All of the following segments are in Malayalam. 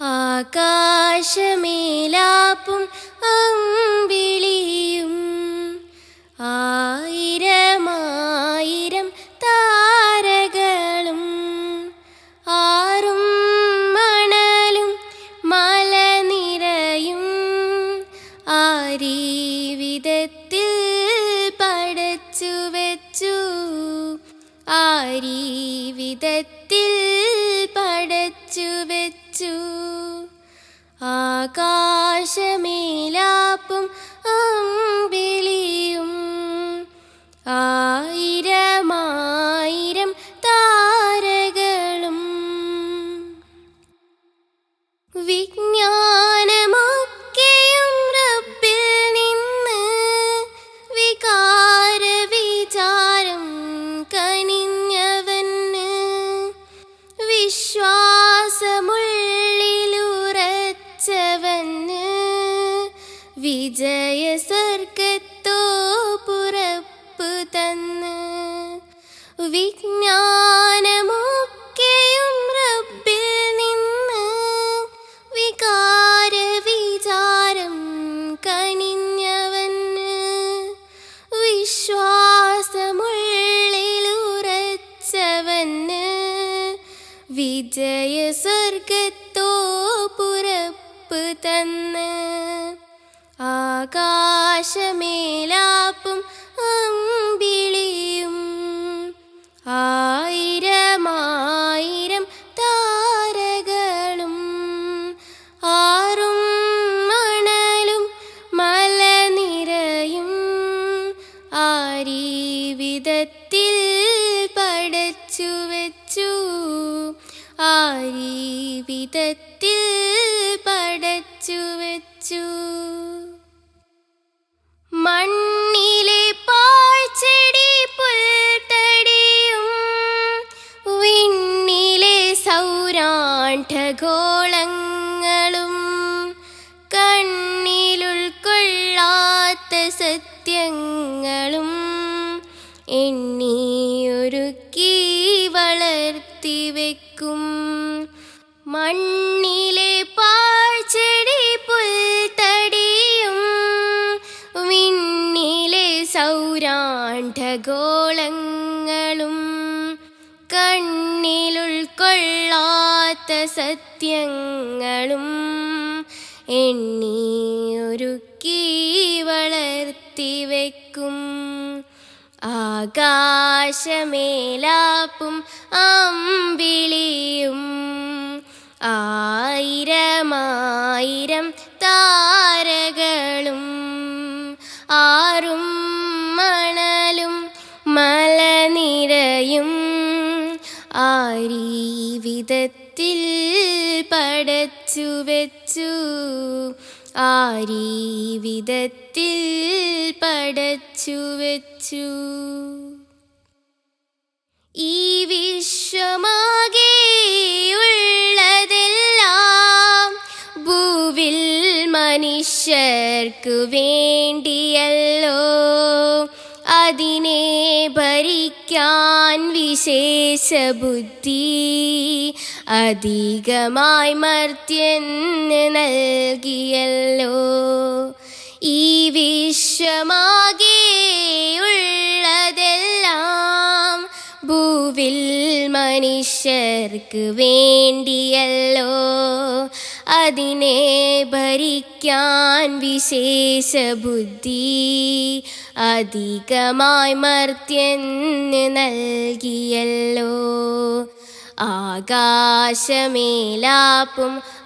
ആകാശമേലാപ്പും അമ്പിളിയും ആയിരമായിരം താരകളും ആറും മണലും മലനിരയും ആരീവിധത്തിൽ പടച്ചു വെച്ചു. ആരീവിധത്തിൽ പടച്ചു വെച്ചു. ആകാശമേലാപ്പും അമ്പിളിയും വിജയ സർഗത്തോ പുറപ്പു തന്ന്. വിജ്ഞാനമൊക്കെയും റബ്ബിൽ നിന്ന് വികാര വിചാരം കനിഞ്ഞവന്. വിശ്വാസമുള്ളിലുറച്ചവന്. വിജയ സ്വർഗത്തോ പുറപ്പ് തന്ന്. ആകാശമേലാപ്പും അമ്പിളിയും. ആയിരമായിരം താരകളും ആറും മണലും മലനിരയും ആരീവിധത്തിൽ പടച്ചു വെച്ചു. ആരീവിധത്തിൽ പടച്ചു വെച്ചു. മണ്ണിലെ പാഴ്ചെടി പുൽത്തടിയും വിണ്ണിലെ സൗരാണ്ഠഗോളങ്ങളും കണ്ണിലുൾക്കൊള്ളാത്ത സത്യങ്ങളും എണ്ണിയൊരുക്കി വളർത്തി വെക്കും. മണ്ണിലെ സൗരാണ്ഠഗോളങ്ങളും കണ്ണിലുൾക്കൊള്ളാത്ത സത്യങ്ങളും എണ്ണി ഒരുക്കി വളർത്തി വെക്കും. ആകാശമേലാപ്പും മലനിരയും ആരീവിധത്തിൽ പടച്ചു വെച്ചു. ആരീവിധത്തിൽ പടച്ചു വെച്ചു. ഈ വിശ്വമാകെ ഉള്ളതെല്ലാം ഭൂവിൽ മനുഷ്യർക്കു വേണ്ടിയല്ലോ. അതിനെ ഭരിക്കാൻ വിശേഷ ബുദ്ധി അധികമായി മർത്യന് നൽകിയല്ലോ. ഈ വിശ്വമാകെയുള്ളതെല്ലാം ഭൂവിൽ മനുഷ്യർക്ക് വേണ്ടിയല്ലോ. അതിനെ ഭരിക്കാൻ വിശേഷ ബുദ്ധി അധികമായി മർത്യന് നൽകിയല്ലോ. ആകാശമേലാപ്പും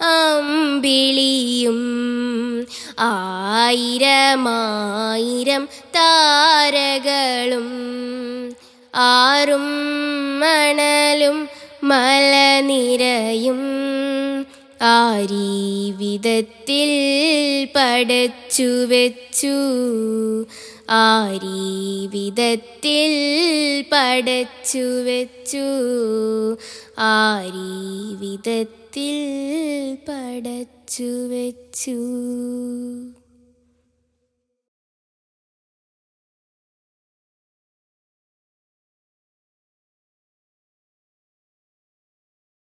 അമ്പിളിയും ആയിരമായിരം താരകളും ആറും മണലും മലനിരയും ആരീവിധത്തിൽ പടച്ചു വെച്ചു ആരീവിധത്തിൽ പടച്ചു വെച്ചു. ആരീവിധത്തിൽ പടച്ചു വെച്ചു.